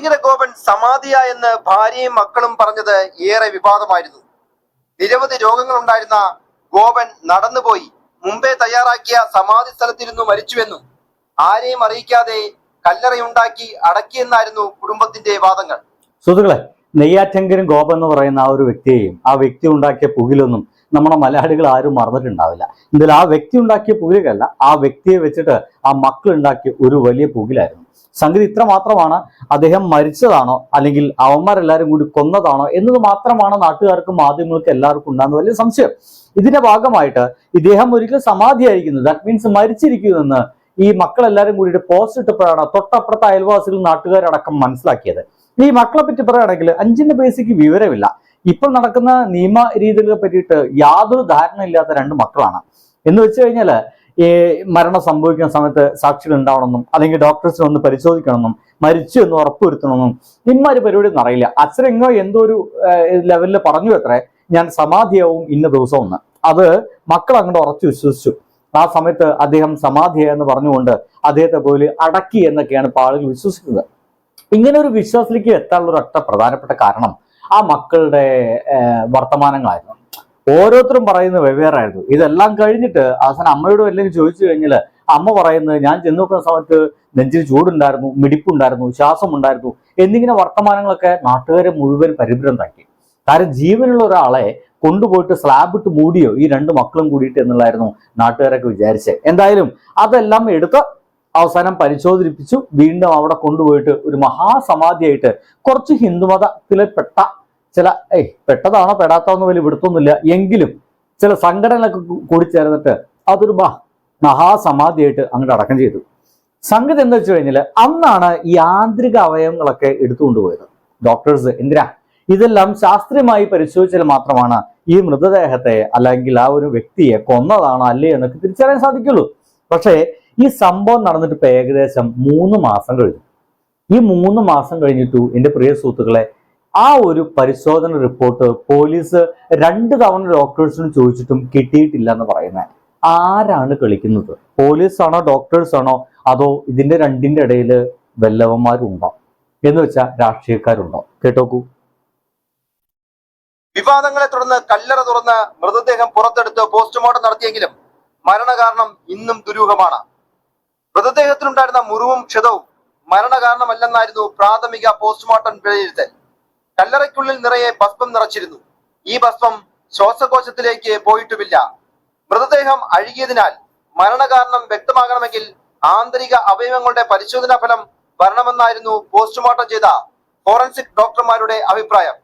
നെയ്യാറ്റിങ്കര ഗോപൻ സമാധിയ എന്ന് ഭാര്യയും മക്കളും പറഞ്ഞത് ഏറെ വിവാദമായിരുന്നു. നിരവധി രോഗങ്ങൾ ഉണ്ടായിരുന്ന ഗോപൻ നടന്നുപോയി. മുമ്പേ തയ്യാറാക്കിയ സമാധി സ്ഥലത്തിരുന്നു മരിച്ചുവെന്നും ആരെയും അറിയിക്കാതെ കല്ലറയുണ്ടാക്കി അടക്കിയെന്നായിരുന്നു കുടുംബത്തിന്റെ വാദങ്ങൾ. സുഹൃത്തുക്കളെ നെയ്യാറ്റങ്കരും ഗോപൻ എന്ന് പറയുന്ന ആ ഒരു വ്യക്തിയെയും ആ വ്യക്തി ഉണ്ടാക്കിയ പുകിലൊന്നും നമ്മുടെ മലയാളികൾ ആരും മറന്നിട്ടുണ്ടാവില്ല. എന്തായാലും ആ വ്യക്തി ഉണ്ടാക്കിയ പുകിലല്ല ആ വ്യക്തിയെ വെച്ചിട്ട് ആ മക്കൾ ഉണ്ടാക്കിയ ഒരു വലിയ പുകിലായിരുന്നു സംഗതി ഇത്ര മാത്രമാണ്. അദ്ദേഹം മരിച്ചതാണോ അല്ലെങ്കിൽ അവന്മാരെല്ലാരും കൂടി കൊന്നതാണോ എന്നത് മാത്രമാണ് നാട്ടുകാർക്കും മാധ്യമങ്ങൾക്കും എല്ലാവർക്കും ഉണ്ടാകുന്ന വലിയ സംശയം. ഇതിന്റെ ഭാഗമായിട്ട് ഇദ്ദേഹം ഒരിക്കലും സമാധിയായിരിക്കുന്നു. ദാറ്റ് മീൻസ് മരിച്ചിരിക്കുമെന്ന് ഈ മക്കളെല്ലാരും കൂടിയിട്ട് പോസ്റ്റ് ഇട്ടപ്പോഴാണ് തൊട്ടപ്പുറത്തെ അയൽവാസികൾ നാട്ടുകാരടക്കം മനസ്സിലാക്കിയത്. ഈ മക്കളെ പറ്റി പറയുകയാണെങ്കിൽ അഞ്ചിന്റെ ബേസിക്ക് വിവരമില്ല. ഇപ്പോൾ നടക്കുന്ന നിയമ രീതികളെ പറ്റിയിട്ട് യാതൊരു ധാരണയില്ലാത്ത രണ്ട് മക്കളാണ്. എന്ന് വെച്ച് കഴിഞ്ഞാൽ ഈ മരണം സംഭവിക്കുന്ന സമയത്ത് സാക്ഷികൾ ഉണ്ടാവണമെന്നും അല്ലെങ്കിൽ ഡോക്ടേഴ്സിനെ ഒന്ന് പരിശോധിക്കണമെന്നും മരിച്ചു എന്ന് ഉറപ്പുവരുത്തണമെന്നും ഇമാര് പരിപാടി അറിയില്ല. അച്ഛനെങ്ങോ എന്തോ ഒരു ലെവലിൽ പറഞ്ഞു എത്രേ ഞാൻ സമാധിയാവും ഇന്ന ദിവസം ഒന്ന് അത് മക്കൾ അങ്ങോട്ട് ഉറച്ചു വിശ്വസിച്ചു. ആ സമയത്ത് അദ്ദേഹം സമാധിയ എന്ന് പറഞ്ഞുകൊണ്ട് അദ്ദേഹത്തെ പോലെ അടക്കി എന്നൊക്കെയാണ് ഇപ്പോൾ ആളുകൾ വിശ്വസിക്കുന്നത്. ഇങ്ങനെ ഒരു വിശ്വാസത്തിലേക്ക് എത്താനുള്ള ഒരു ഒറ്റ പ്രധാനപ്പെട്ട കാരണം ആ മക്കളുടെ വർത്തമാനങ്ങളായിരുന്നു. ഓരോരുത്തരും പറയുന്നത് വെവ്വേറായിരുന്നു. ഇതെല്ലാം കഴിഞ്ഞിട്ട് അവസാനം അമ്മയോട് വല്ലതും ചോദിച്ചു കഴിഞ്ഞാൽ അമ്മ പറയുന്നത് ഞാൻ ചെന്ന് നോക്കുന്ന സമയത്ത് നെഞ്ചിൽ ചൂടുണ്ടായിരുന്നു മിടിപ്പുണ്ടായിരുന്നു ശ്വാസം ഉണ്ടായിരുന്നു എന്നിങ്ങനെ വർത്തമാനങ്ങളൊക്കെ നാട്ടുകാരെ മുഴുവൻ പരിഭ്രന്താക്കി കാരണം ജീവനുള്ള ഒരാളെ കൊണ്ടുപോയിട്ട് സ്ലാബ് ഇട്ട് മൂടിയോ ഈ രണ്ട് മക്കളും കൂടിയിട്ട് എന്നുള്ളായിരുന്നു നാട്ടുകാരൊക്കെ വിചാരിച്ചത് എന്തായാലും അതെല്ലാം എടുത്ത് അവസാനം പരിശോധിപ്പിച്ചു. വീണ്ടും അവിടെ കൊണ്ടുപോയിട്ട് ഒരു മഹാസമാധിയായിട്ട് കുറച്ച് ഹിന്ദുമതത്തിലെ പെട്ട ചില ഏയ് പെട്ടതാണോ പെടാത്താന്നോ വലിയ വിടുത്തൊന്നുമില്ല എങ്കിലും ചില സംഘടനകളൊക്കെ കൂടി ചേർന്നിട്ട് അതൊരു ബാ മഹാസമാധിയായിട്ട് അങ്ങോട്ട് അടക്കം ചെയ്തു. സംഗതി എന്താ വെച്ച് കഴിഞ്ഞാൽ അന്നാണ് ഈ ആന്തരിക അവയവങ്ങളൊക്കെ എടുത്തുകൊണ്ടുപോയത്. ഡോക്ടേഴ്സ് എന്തിനാ? ഇതെല്ലാം ശാസ്ത്രീയമായി പരിശോധിച്ചാൽ മാത്രമാണ് ഈ മൃതദേഹത്തെ അല്ലെങ്കിൽ ആ ഒരു വ്യക്തിയെ കൊന്നതാണോ അല്ലേ എന്നൊക്കെ തിരിച്ചറിയാൻ സാധിക്കുള്ളൂ. പക്ഷേ ഈ സംഭവം നടന്നിട്ട് ഏകദേശം മൂന്ന് മാസം കഴിഞ്ഞു. ഈ മൂന്ന് മാസം കഴിഞ്ഞിട്ടു എന്റെ പ്രിയ സുഹൃത്തുക്കളെ ആ ഒരു പരിശോധന റിപ്പോർട്ട് പോലീസ് രണ്ട് തവണ ഡോക്ടേഴ്സിന് ചോദിച്ചിട്ടും കിട്ടിയിട്ടില്ല എന്ന് പറയുന്നത്. ആരാണ് കളിക്കുന്നത്? പോലീസ് ആണോ ആണോ അതോ ഇതിന്റെ രണ്ടിന്റെ ഇടയിൽ വല്ലവന്മാരുണ്ടോ? എന്ന് വെച്ചാൽ രാഷ്ട്രീയക്കാരുണ്ടോ? കേട്ടോക്കൂ. വിവാദങ്ങളെ തുടർന്ന് കല്ലറ തുറന്ന് മൃതദേഹം പുറത്തെടുത്ത് പോസ്റ്റ്മോർട്ടം നടത്തിയെങ്കിലും മരണകാരണം ഇന്നും ദുരൂഹമാണ്. മൃതദേഹത്തിനുണ്ടായിരുന്ന മുറിവും ക്ഷതവും മരണകാരണമല്ലെന്നായിരുന്നു പ്രാഥമിക പോസ്റ്റ്മോർട്ടം വിലയിരുത്തൽ. കല്ലറയ്ക്കുള്ളിൽ നിറയെ ഭസ്മം നിറച്ചിരുന്നു. ഈ ഭസ്മം ശ്വാസകോശത്തിലേക്ക് പോയിട്ടുമില്ല. മൃതദേഹം അഴുകിയതിനാൽ മരണകാരണം വ്യക്തമാകണമെങ്കിൽ ആന്തരിക അവയവങ്ങളുടെ പരിശോധനാ ഫലം വരണമെന്നായിരുന്നു പോസ്റ്റ്മോർട്ടം ചെയ്ത ഫോറൻസിക് ഡോക്ടർമാരുടെ അഭിപ്രായം.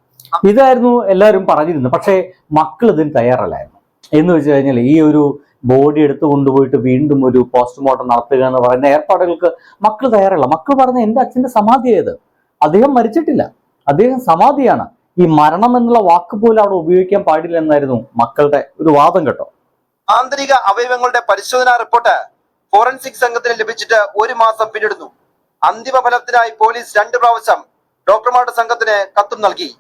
ഇതായിരുന്നു എല്ലാവരും പറഞ്ഞിരുന്നത്. പക്ഷേ മക്കൾ ഇതിന് തയ്യാറല്ലായിരുന്നു. എന്ന് വെച്ച് കഴിഞ്ഞാൽ ഈ ഒരു ബോഡി എടുത്തു കൊണ്ടുപോയിട്ട് വീണ്ടും ഒരു പോസ്റ്റ്മോർട്ടം നടത്തുക എന്ന് പറയുന്ന ഏർപ്പാടുകൾക്ക് മക്കൾ തയ്യാറല്ല. മക്കൾ പറഞ്ഞ എന്റെ അച്ഛന്റെ സമാധിയായത്? അദ്ദേഹം മരിച്ചിട്ടില്ല. അദ്ദേഹം സമാധിയാണ്. ഈ മരണം എന്നുള്ള വാക്ക് പോലും അവിടെ ഉപയോഗിക്കാൻ പാടില്ല എന്നായിരുന്നു മക്കളുടെ ഒരു വാദം കേട്ടോ. ആന്തരിക അവയവങ്ങളുടെ പരിശോധനാ റിപ്പോർട്ട് ഫോറൻസിക് സംഘത്തിന് ലഭിച്ചിട്ട് ഒരു മാസം പിന്നിടുന്നു. അന്തിമ ഫലത്തിനായി പോലീസ് രണ്ട് പ്രാവശ്യം ഡോക്ടർമാരുടെ സംഘത്തിന് കത്തും നൽകി.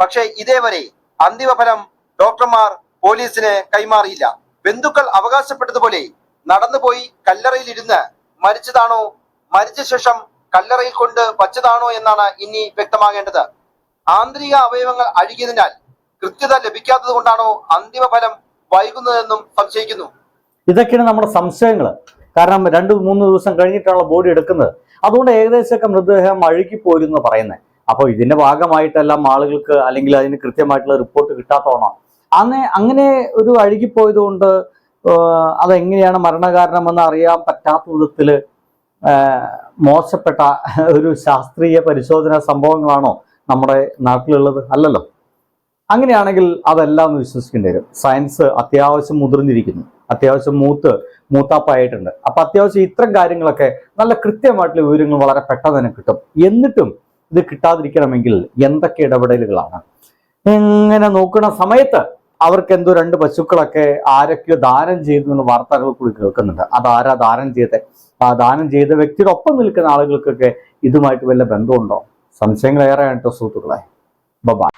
പക്ഷേ ഇതേവരെ അന്തിമ ഫലം ഡോക്ടർമാർ പോലീസിന് കൈമാറിയില്ല. ബന്ധുക്കൾ അവകാശപ്പെട്ടതുപോലെ നടന്നുപോയി കല്ലറയിൽ ഇരുന്ന് മരിച്ചതാണോ മരിച്ച ശേഷം കല്ലറയിൽ കൊണ്ട് വച്ചതാണോ എന്നാണ് ഇനി വ്യക്തമാകേണ്ടത്. ആന്തരിക അവയവങ്ങൾ അഴുകിയതിനാൽ കൃത്യത ലഭിക്കാത്തത് കൊണ്ടാണോ അന്തിമ ഫലം വൈകുന്നതെന്നും സംശയിക്കുന്നു. ഇതൊക്കെയാണ് നമ്മുടെ സംശയങ്ങൾ കാരണം രണ്ട് മൂന്ന് ദിവസം കഴിഞ്ഞിട്ടാണ് ബോഡി എടുക്കുന്നത്. അതുകൊണ്ട് ഏകദേശമൊക്കെ മൃതദേഹം അഴുകിപ്പോയിരുന്നു പറയുന്നത് അപ്പോൾ ഇതിന്റെ ഭാഗമായിട്ടെല്ലാം ആളുകൾക്ക് അല്ലെങ്കിൽ അതിന് കൃത്യമായിട്ടുള്ള റിപ്പോർട്ട് കിട്ടാത്തതാണോ? അന്ന് അങ്ങനെ ഒരു അഴുകിപ്പോയത് കൊണ്ട് അതെങ്ങനെയാണ് മരണകാരണമെന്ന് അറിയാൻ പറ്റാത്ത വിധത്തിൽ മോശപ്പെട്ട ഒരു ശാസ്ത്രീയ പരിശോധന സംഭവങ്ങളാണോ നമ്മുടെ നാട്ടിലുള്ളത് അല്ലല്ലോ. അങ്ങനെയാണെങ്കിൽ അതെല്ലാം ഒന്ന് വിശ്വസിക്കേണ്ടി വരും. സയൻസ് അത്യാവശ്യം മുതിർന്നിരിക്കുന്നു. അത്യാവശ്യം മൂത്ത് മൂത്താപ്പായിട്ടുണ്ട്. അപ്പൊ അത്യാവശ്യം ഇത്തരം കാര്യങ്ങളൊക്കെ നല്ല കൃത്യമായിട്ടുള്ള വിവരങ്ങൾ വളരെ പെട്ടെന്ന് തന്നെ കിട്ടും. എന്നിട്ടും ഇത് കിട്ടാതിരിക്കണമെങ്കിൽ എന്തൊക്കെ ഇടപെടലുകളാണ്? എങ്ങനെ നോക്കുന്ന സമയത്ത് അവർക്ക് എന്തോ രണ്ട് പശുക്കളൊക്കെ ആരൊക്കെയോ ദാനം ചെയ്തു എന്നുള്ള വാർത്തകൾ കൂടി കേൾക്കുന്നുണ്ട്. അതാരാ ദാനം ചെയ്തത് ആ ദാനം ചെയ്ത വ്യക്തിയുടെ ഒപ്പം നിൽക്കുന്ന ആളുകൾക്കൊക്കെ ഇതുമായിട്ട് വല്ല ബന്ധമുണ്ടോ? സംശയങ്ങൾ ഏറെയാണ് കേട്ടോ സുഹൃത്തുക്കളെ. ബബാ